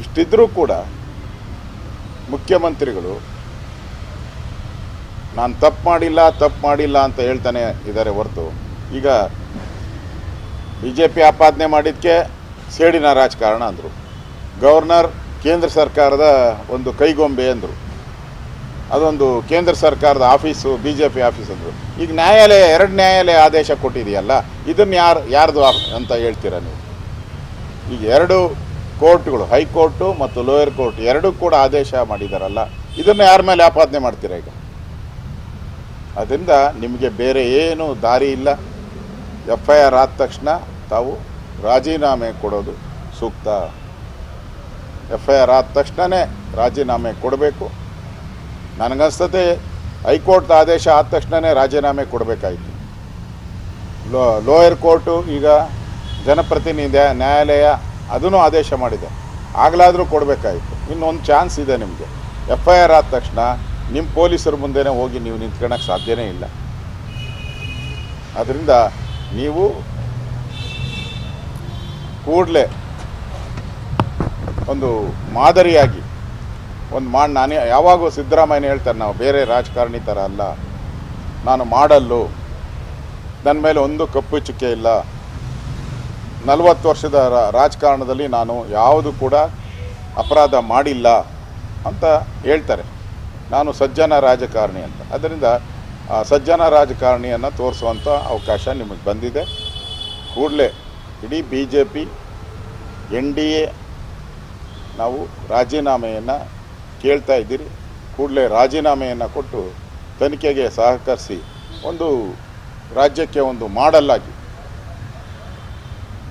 ಇಷ್ಟಿದ್ರೂ ಕೂಡ ಮುಖ್ಯಮಂತ್ರಿಗಳು, ನಾನು ತಪ್ಪು ಮಾಡಿಲ್ಲ ತಪ್ಪು ಮಾಡಿಲ್ಲ ಅಂತ ಹೇಳ್ತಾನೆ ಇದ್ದಾರೆ ಹೊರತು. ಈಗ ಬಿ ಜೆ ಪಿ ಆಪಾದನೆ ಮಾಡಿದ್ದಕ್ಕೆ ಸೇಡಿನ ರಾಜಕಾರಣ ಅಂದರು. ಗವರ್ನರ್ ಕೇಂದ್ರ ಸರ್ಕಾರದ ಒಂದು ಕೈಗೊಂಬೆ ಅಂದರು. ಅದೊಂದು ಕೇಂದ್ರ ಸರ್ಕಾರದ office B J P office ಅಂದರು. ಈಗ ನ್ಯಾಯಾಲಯ, ಎರಡು ನ್ಯಾಯಾಲಯ ಆದೇಶ ಕೊಟ್ಟಿದೆಯಲ್ಲ, ಇದನ್ನು ಯಾರು, ಯಾರ್ದು ಅಂತ ಹೇಳ್ತೀರ ನೀವು? ಈಗ ಎರಡು ಕೋರ್ಟ್ಗಳು ಹೈಕೋರ್ಟು ಮತ್ತು ಲೋಯರ್ ಕೋರ್ಟ್ ಎರಡೂ ಕೂಡ ಆದೇಶ ಮಾಡಿದಾರಲ್ಲ. ಇದನ್ನು ಯಾರ ಮೇಲೆ ಆಪಾದನೆ ಮಾಡ್ತೀರಾ ಈಗ? ಅದರಿಂದ ನಿಮಗೆ ಬೇರೆ ಏನು ದಾರಿ ಇಲ್ಲ. ಎಫ್ ಐ ಆರ್ ಆದ ತಕ್ಷಣ ತಾವು ರಾಜೀನಾಮೆ ಕೊಡೋದು ಸೂಕ್ತ. ಎಫ್ ಐ ಆರ್ ಆದ ತಕ್ಷಣವೇ ರಾಜೀನಾಮೆ ಕೊಡಬೇಕು. ನನಗನ್ಸ್ತದೆ ಹೈಕೋರ್ಟ್ ಆದೇಶ ಆದ ತಕ್ಷಣವೇ ರಾಜೀನಾಮೆ ಕೊಡಬೇಕಾಯಿತು. ಲೋ, ಲೋಯರ್ ಕೋರ್ಟು ಈಗ ಜನಪ್ರತಿನಿಧಿ ನ್ಯಾಯಾಲಯ ಅದನ್ನು ಆದೇಶ ಮಾಡಿದೆ. ಆಗಲಾದರೂ ಕೊಡಬೇಕಾಯಿತು. ಇನ್ನೊಂದು ಚಾನ್ಸ್ ಇದೆ ನಿಮಗೆ. ಎಫ್ ಐ ಆರ್ ಆದ ತಕ್ಷಣ ನಿಮ್ಮ ಪೊಲೀಸರ ಮುಂದೆನೇ ಹೋಗಿ ನೀವು ನಿಂತ್ಕೊಳ್ಳೋಕ್ಕೆ ಸಾಧ್ಯನೇ ಇಲ್ಲ. ಅದರಿಂದ ನೀವು ಕೂಡಲೇ ಒಂದು ಮಾದರಿಯಾಗಿ ಒಂದು ಮಾಡಿ ನಾನು ಯಾವಾಗೂ ಸಿದ್ದರಾಮಯ್ಯ ಹೇಳ್ತಾರೆ, ನಾವು ಬೇರೆ ರಾಜಕಾರಣಿ ಥರ ಅಲ್ಲ. ನಾನು ಮಾಡಲ್ಲು. ನನ್ನ ಮೇಲೆ ಒಂದು ಕಪ್ಪು ಚುಕ್ಕೆ ಇಲ್ಲ. ನಲವತ್ತು ವರ್ಷದ ರಾಜಕಾರಣದಲ್ಲಿ ನಾನು ಯಾವುದು ಕೂಡ ಅಪರಾಧ ಮಾಡಿಲ್ಲ ಅಂತ ಹೇಳ್ತಾರೆ. ನಾನು ಸಜ್ಜನ ರಾಜಕಾರಣಿ ಅಂತ. ಅದರಿಂದ ಸಜ್ಜನ ರಾಜಕಾರಣಿಯನ್ನು ತೋರಿಸುವಂಥ ಅವಕಾಶ ನಿಮಗೆ ಬಂದಿದೆ. ಕೂಡಲೇ ಇಡೀ B J P N D A ನಾವು ರಾಜೀನಾಮೆಯನ್ನು ಕೇಳ್ತಾ ಇದ್ದೀರಿ. ಕೂಡಲೇ ರಾಜೀನಾಮೆಯನ್ನು ಕೊಟ್ಟು ತನಿಖೆಗೆ ಸಹಕರಿಸಿ ಒಂದು ರಾಜ್ಯಕ್ಕೆ ಒಂದು ಮಾಡಲ್ಲಾಗಿ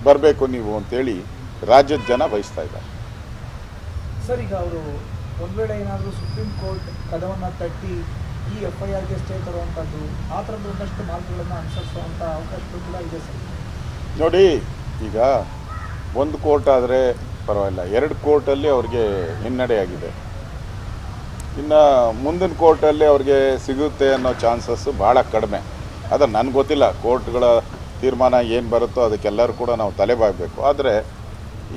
ಬರಬೇಕು ನೀವು ಅಂತೇಳಿ ರಾಜ್ಯದ ಜನ ಬಯಸ್ತಾ ಇದ್ದಾರೆ. ಸರ್ ಈಗ ಅವರು ಒಂದು ವೇಳೆ ಏನಾದರೂ ಸುಪ್ರೀಂ ಕೋರ್ಟ್ ಕದವನ್ನು ತಟ್ಟಿ ಈ ಎಫ್ ಐ ಆರ್ಗೆ ಸ್ಟೇ ತರುವಂಥದ್ದು ಆ ಥರದ ಒಂದಷ್ಟು ಮಾರ್ಗಗಳನ್ನು ಅನುಸರಿಸುವಂಥ ಅವಕಾಶಗಳು ಕೂಡ ಇದೆ ಸರ್. ನೋಡಿ ಈಗ ಒಂದು ಕೋರ್ಟ್ ಆದರೆ ಪರವಾಗಿಲ್ಲ ಎರಡು ಕೋರ್ಟಲ್ಲಿ ಅವ್ರಿಗೆ ಹಿನ್ನಡೆಯಾಗಿದೆ. ಇನ್ನು ಮುಂದಿನ ಕೋರ್ಟಲ್ಲಿ ಅವ್ರಿಗೆ ಸಿಗುತ್ತೆ ಅನ್ನೋ ಚಾನ್ಸಸ್ಸು ಭಾಳ ಕಡಿಮೆ. ಅದು ನನಗೆ ಗೊತ್ತಿಲ್ಲ ಕೋರ್ಟ್ಗಳ ತೀರ್ಮಾನ ಏನು ಬರುತ್ತೋ ಅದಕ್ಕೆಲ್ಲರೂ ಕೂಡ ನಾವು ತಲೆಬಾಗಬೇಕು ಆದರೆ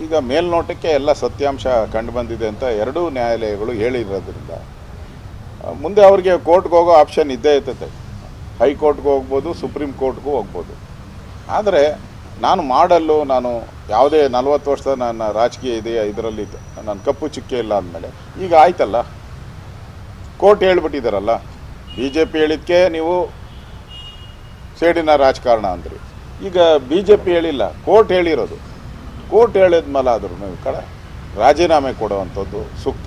ಈಗ ಮೇಲ್ನೋಟಕ್ಕೆ ಎಲ್ಲ ಸತ್ಯಾಂಶ ಕಂಡು ಬಂದಿದೆ ಅಂತ ಎರಡೂ ನ್ಯಾಯಾಲಯಗಳು ಹೇಳಿರೋದ್ರಿಂದ ಮುಂದೆ ಅವ್ರಿಗೆ ಕೋರ್ಟ್ಗೆ ಹೋಗೋ ಆಪ್ಷನ್ ಇದ್ದೇ ಇರ್ತದೆ. ಹೈಕೋರ್ಟ್ಗೆ ಹೋಗ್ಬೋದು, ಸುಪ್ರೀಂ ಕೋರ್ಟ್ಗೂ ಹೋಗ್ಬೋದು. ಆದರೆ ನಾನು ಮಾಡಲು ನಾನು ಯಾವುದೇ ನಲವತ್ತು ವರ್ಷದ ನನ್ನ ರಾಜಕೀಯ ಇದೆಯಾ, ಇದರಲ್ಲಿ ನನ್ನ ಕಪ್ಪು ಚುಕ್ಕೆ ಇಲ್ಲ ಅಂದಮೇಲೆ, ಈಗ ಆಯ್ತಲ್ಲ? ಕೋರ್ಟ್ ಹೇಳ್ಬಿಟ್ಟಿದ್ದಾರಲ್ಲ ಬಿ ಜೆ ಪಿ ಹೇಳಿದ್ಕೆ ನೀವು ಸೇಡಿನ ರಾಜಕಾರಣ ಅಂದ್ರಿ. ಈಗ ಬಿ ಜೆ ಪಿ ಹೇಳಿಲ್ಲ, ಕೋರ್ಟ್ ಹೇಳಿರೋದು. ಕೋರ್ಟ್ ಹೇಳಿದ್ಮೇಲೆ ಆದ್ರೂ ನೀವು ಕಡೆ ರಾಜೀನಾಮೆ ಕೊಡುವಂಥದ್ದು ಸೂಕ್ತ.